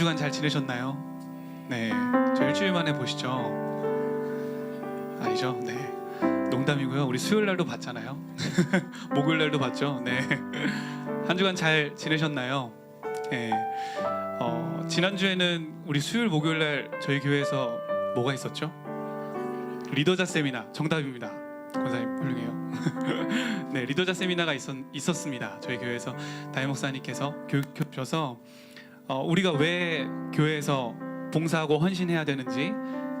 주간 잘 지내셨나요? 네. 저 일주일 만에 보시죠. 아니죠? 네. 농담이고요. 우리 수요일 날도 봤잖아요. 목요일 날도 봤죠. 네. 한 주간 잘 지내셨나요? 네. 어, 지난 주에는 우리 수요일 목요일 날 저희 교회에서 뭐가 있었죠? 리더자 세미나 정답입니다. 권사님 훌륭해요. 네, 리더자 세미나가 있었, 있었습니다. 저희 교회에서 담임 목사님께서 교육 주셔서 어, 우리가 왜 교회에서 봉사하고 헌신해야 되는지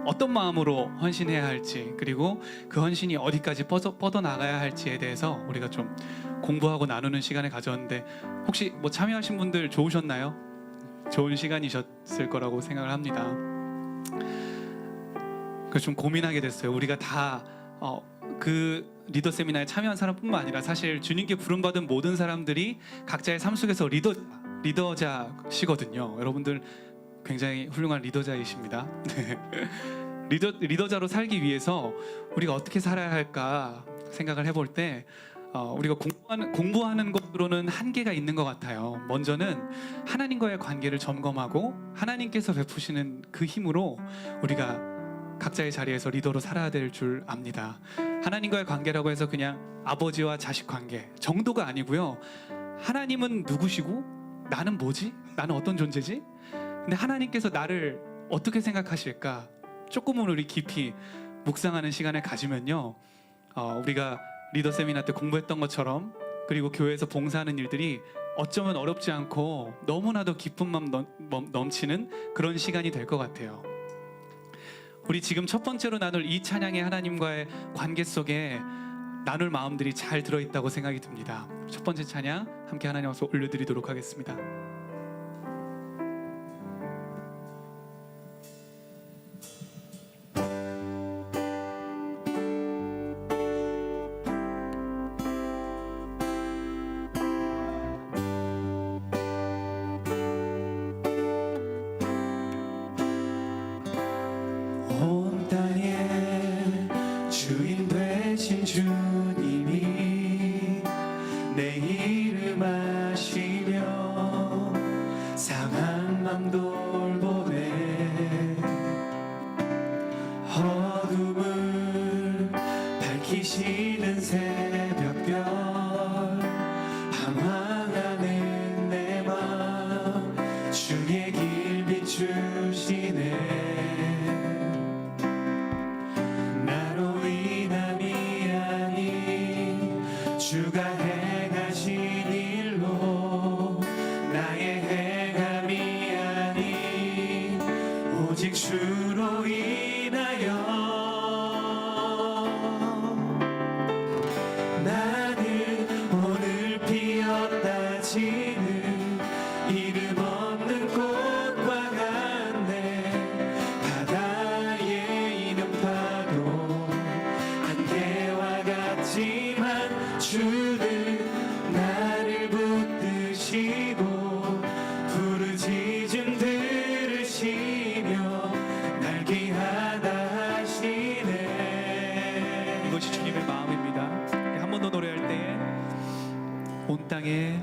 어떤 마음으로 헌신해야 할지 그리고 그 헌신이 어디까지 뻗어, 뻗어 나가야 할지에 대해서 우리가 좀 공부하고 나누는 시간을 가졌는데 혹시 뭐 참여하신 분들 좋으셨나요? 좋은 시간이셨을 거라고 생각을 합니다. 그래서 좀 고민하게 됐어요. 우리가 다 어, 그 리더 세미나에 참여한 사람뿐만 아니라 사실 주님께 부름받은 모든 사람들이 각자의 삶 속에서 리더 리더자시거든요. 여러분들 굉장히 훌륭한 리더자이십니다. 네. 리더 리더자로 살기 위해서 우리가 어떻게 살아야 할까 생각을 해볼 때 어, 우리가 공부하는, 공부하는 것으로는 한계가 있는 것 같아요. 먼저는 하나님과의 관계를 점검하고 하나님께서 베푸시는 그 힘으로 우리가 각자의 자리에서 리더로 살아야 될 줄 압니다. 하나님과의 관계라고 해서 그냥 아버지와 자식 관계 정도가 아니고요. 하나님은 누구시고 나는 뭐지? 나는 어떤 존재지? 근데 하나님께서 나를 어떻게 생각하실까? 조금은 우리 깊이 묵상하는 시간을 가지면요. 어, 우리가 리더 세미나 때 공부했던 것처럼 그리고 교회에서 봉사하는 일들이 어쩌면 어렵지 않고 너무나도 기쁜 마음 넘치는 그런 시간이 될 것 같아요. 우리 지금 첫 번째로 나눌 이 찬양의 하나님과의 관계 속에 나눌 마음들이 잘 들어있다고 생각이 듭니다. 첫 번째 찬양 함께 하나님 앞에 올려드리도록 하겠습니다. 길 비추시네 땅에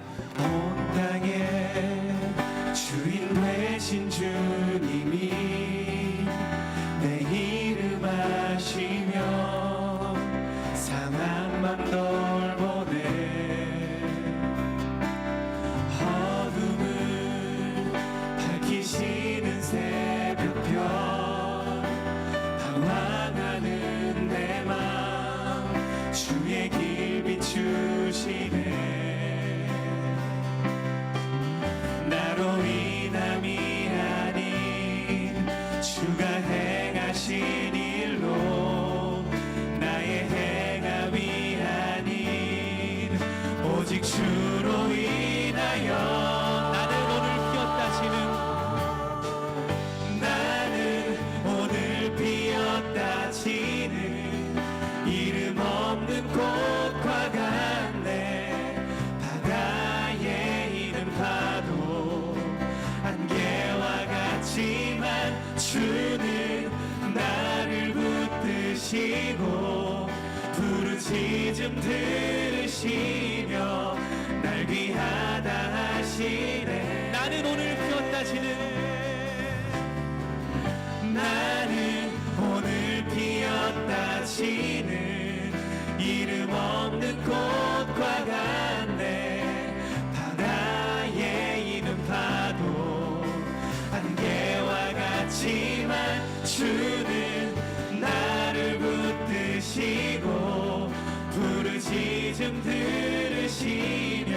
주는 나를 붙드시고 부르짖음 들으시며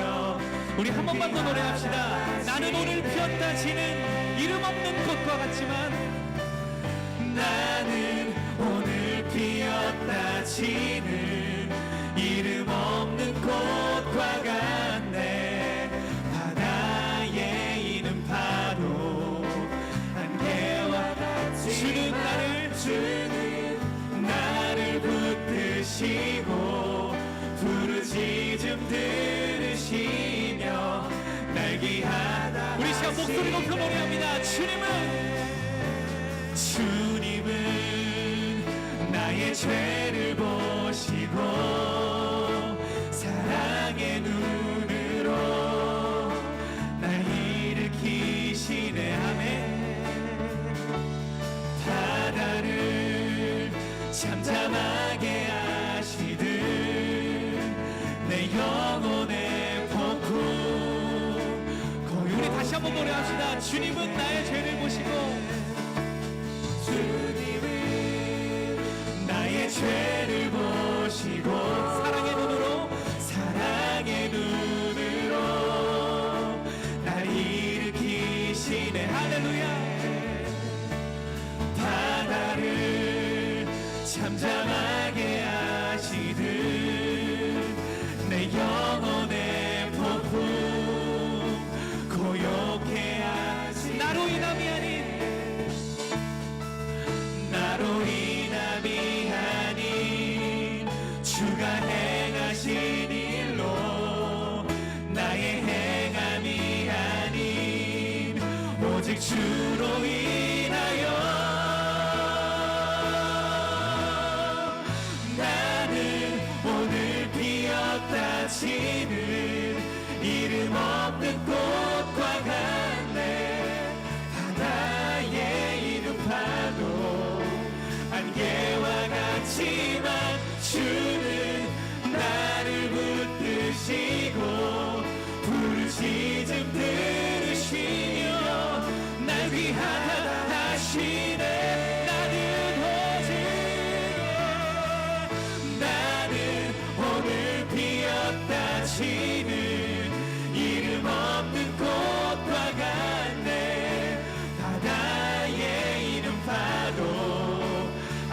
우리 한 번만 더 노래합시다. 나는 오늘 피었다 지는 이름 없는 꽃과 같지만 나는 오늘 피었다 지는 소리 높여 그 노래합니다. 주님은 주님은 나의 죄를 보시고 주님은 나의 죄를 보시고 주님은 나의 죄를 보시고 choose.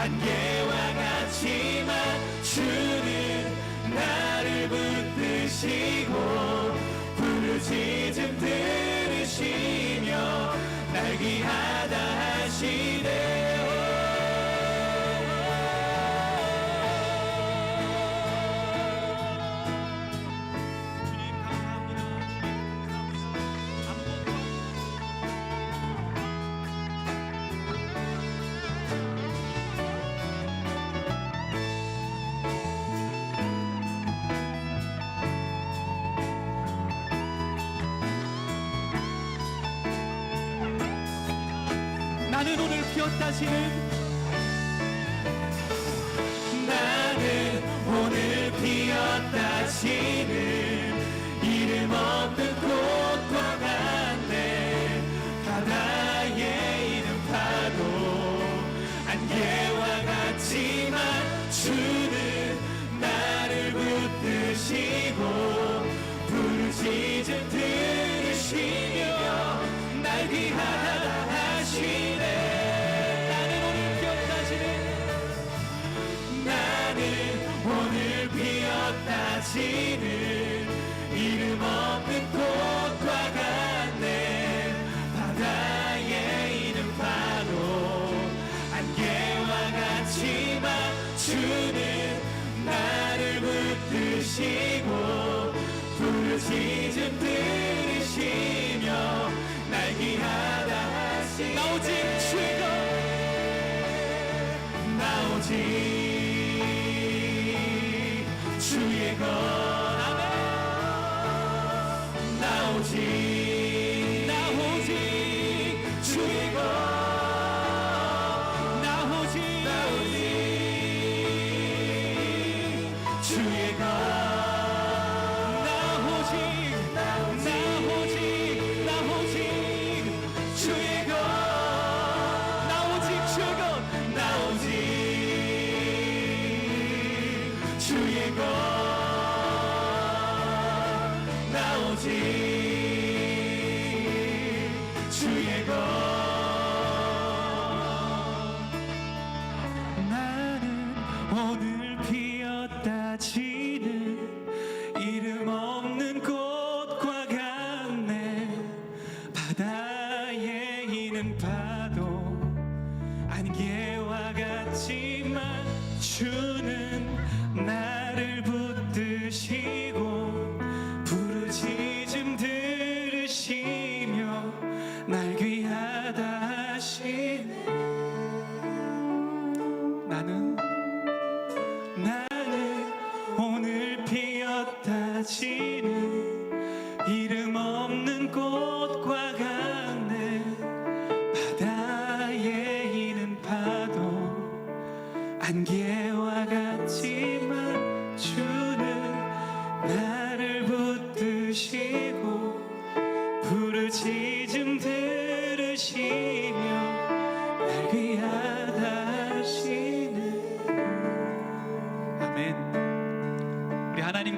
안개와 같지만 주는 나를 붙드시고 부르지 다시는 나는 오늘 피었다 지는 그 시즌 들으시며 날 귀하다 하시네. 나오지 주의 나오지. 주의 것. 오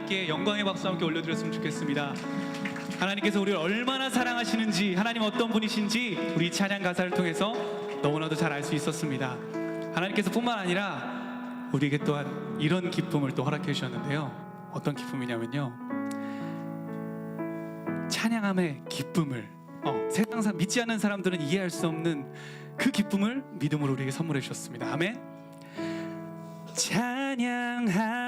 하나님께 영광의 박수 함께 올려드렸으면 좋겠습니다. 하나님께서 우리를 얼마나 사랑하시는지, 하나님 어떤 분이신지 우리 찬양 가사를 통해서 너무나도 잘 알 수 있었습니다. 하나님께서 뿐만 아니라 우리에게 또한 이런 기쁨을 또 허락해 주셨는데요. 어떤 기쁨이냐면요. 찬양함의 기쁨을 어, 세상 사 믿지 않는 사람들은 이해할 수 없는 그 기쁨을 믿음으로 우리에게 선물해 주셨습니다. 아멘. 찬양함의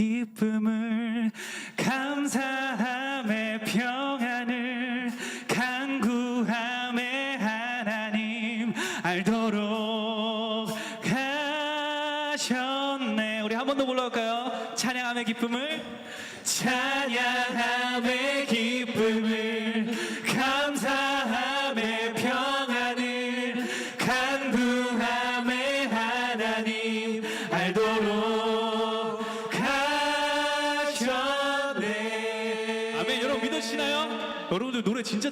기쁨을 감사함의 평안을 간구함의 하나님 알도록 하셨네 우리 한 번 더 불러볼까요? 찬양함의 기쁨을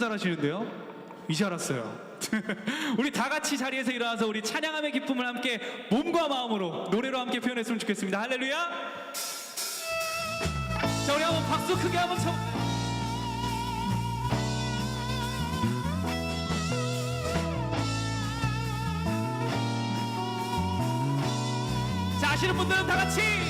잘하시는데요? 이제 알았어요. 우리 다 같이 자리에서 일어나서 우리 찬양함의 기쁨을 함께 몸과 마음으로 노래로 함께 표현했으면 좋겠습니다. 할렐루야! 자 우리 한번 박수 크게 한번 쳐. 자, 아시는 분들은 다 같이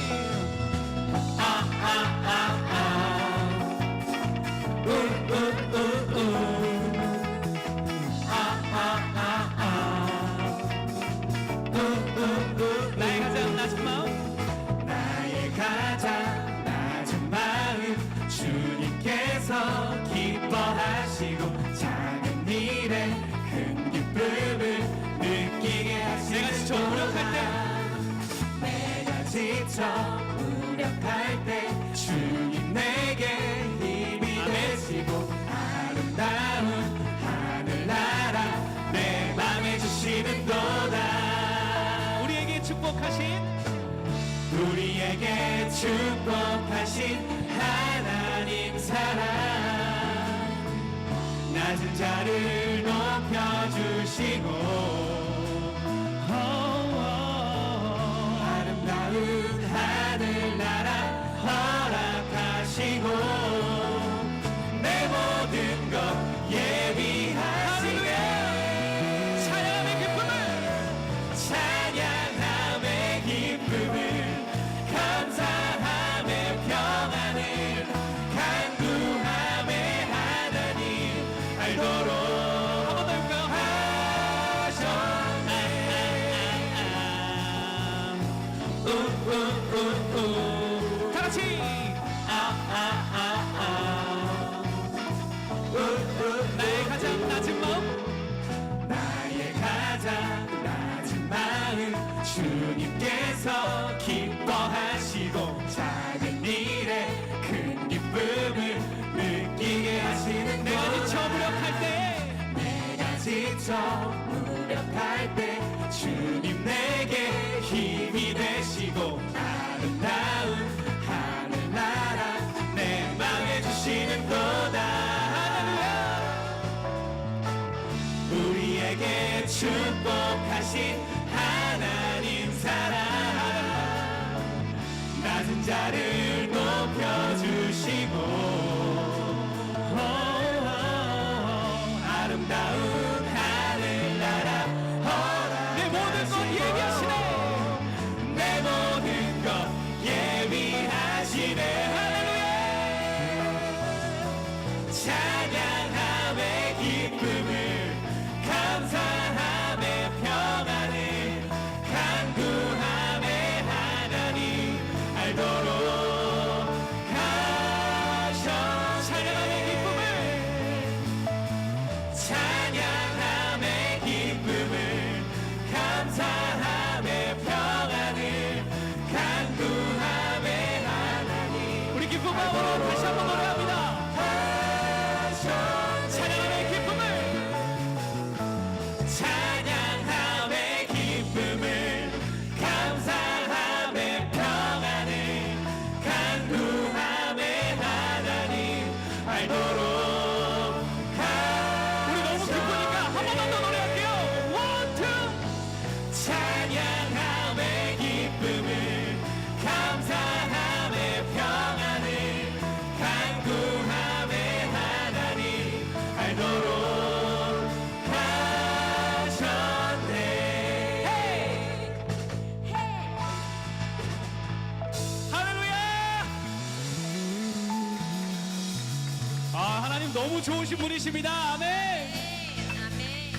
너무 좋으신 분이십니다. 아멘. 아멘.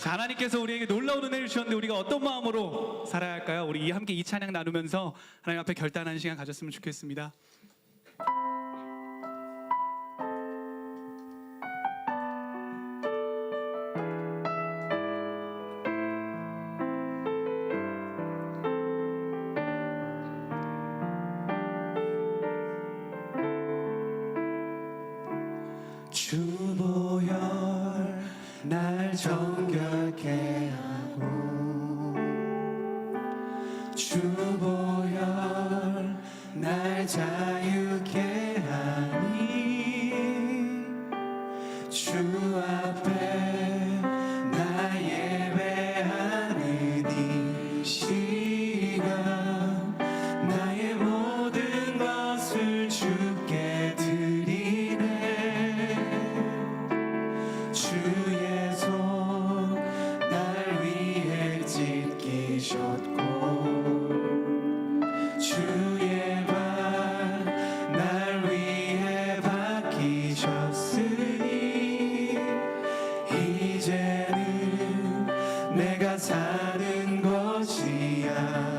자, 하나님께서 우리에게 놀라운 은혜를 주셨는데 우리가 어떤 마음으로 살아야 할까요? 우리 함께 이 찬양 나누면서 하나님 앞에 결단하는 시간 가졌으면 좋겠습니다. 주보혈 날 정결케 하고 주보혈 날 자유 사는 것이야.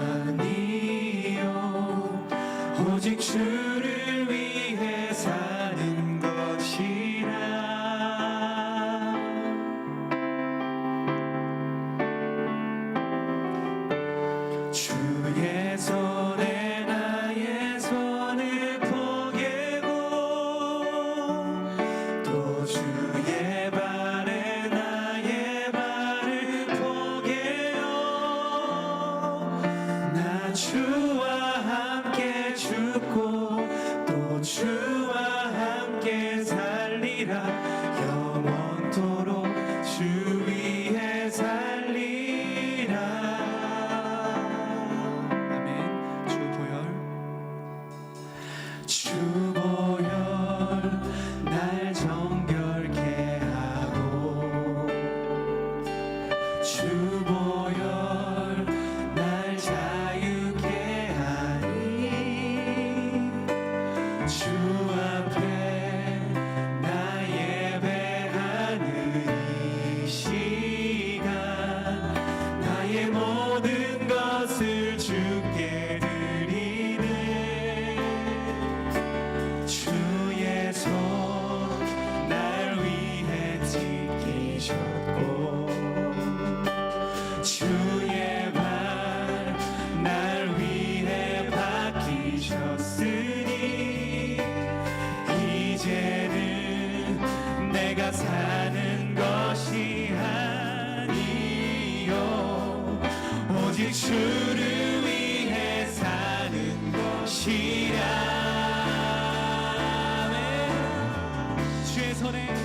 주를 위해 사는 것이라 죄선에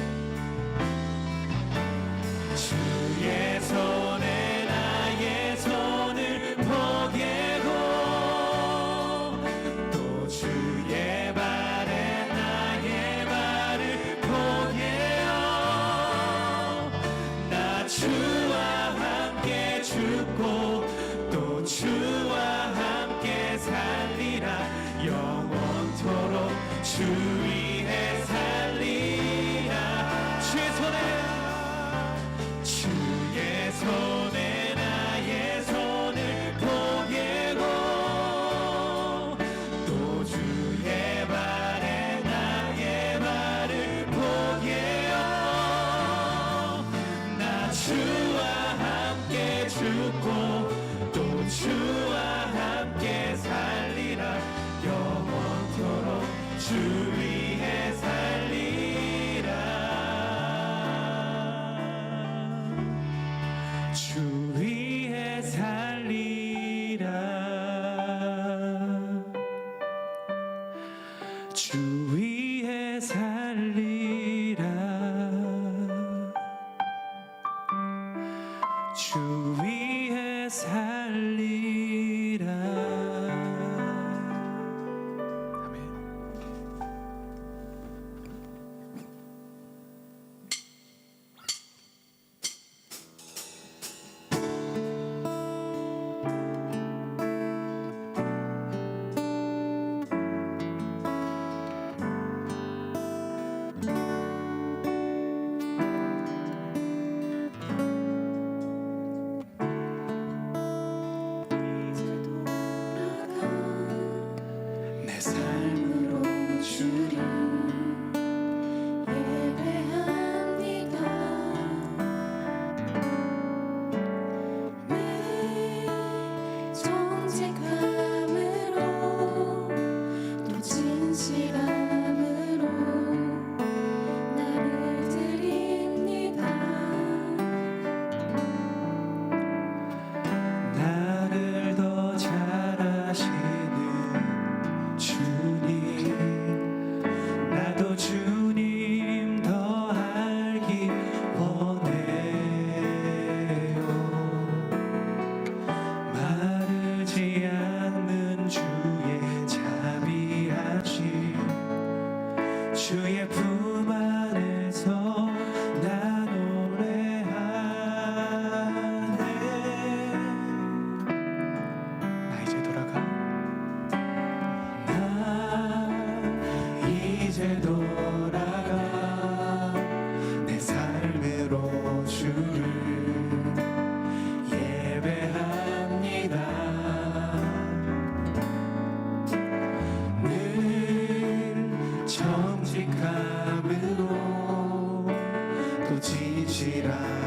또 진실함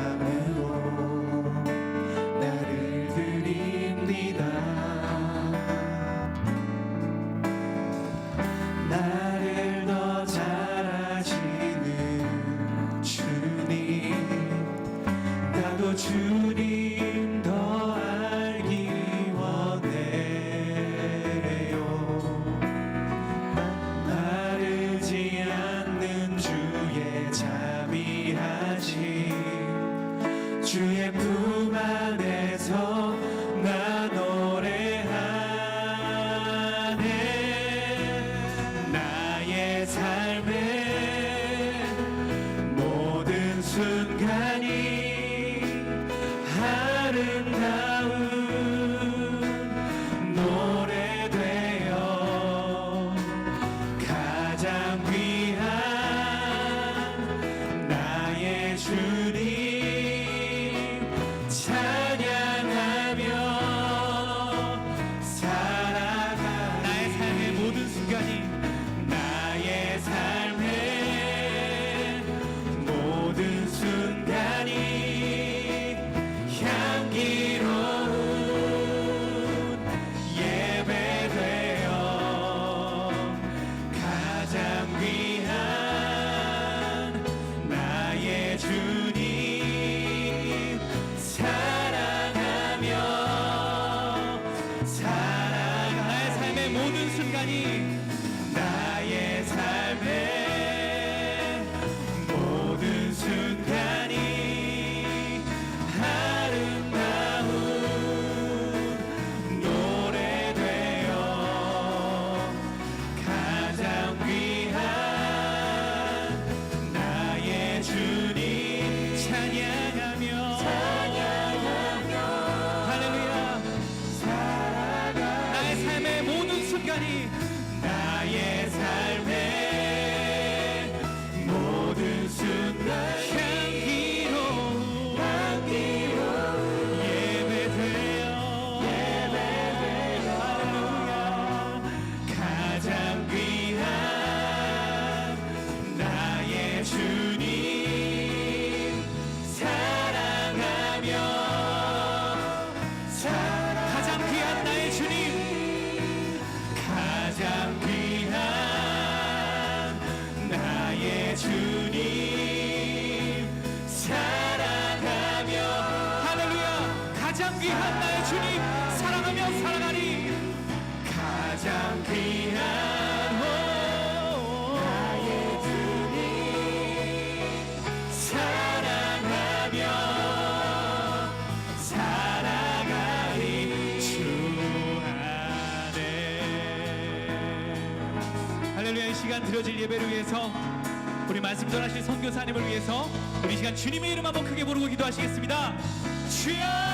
드려질 예배를 위해서 우리 말씀 전하실 선교사님을 위해서 우리 시간 주님의 이름 한번 크게 부르고 기도하시겠습니다. 주여!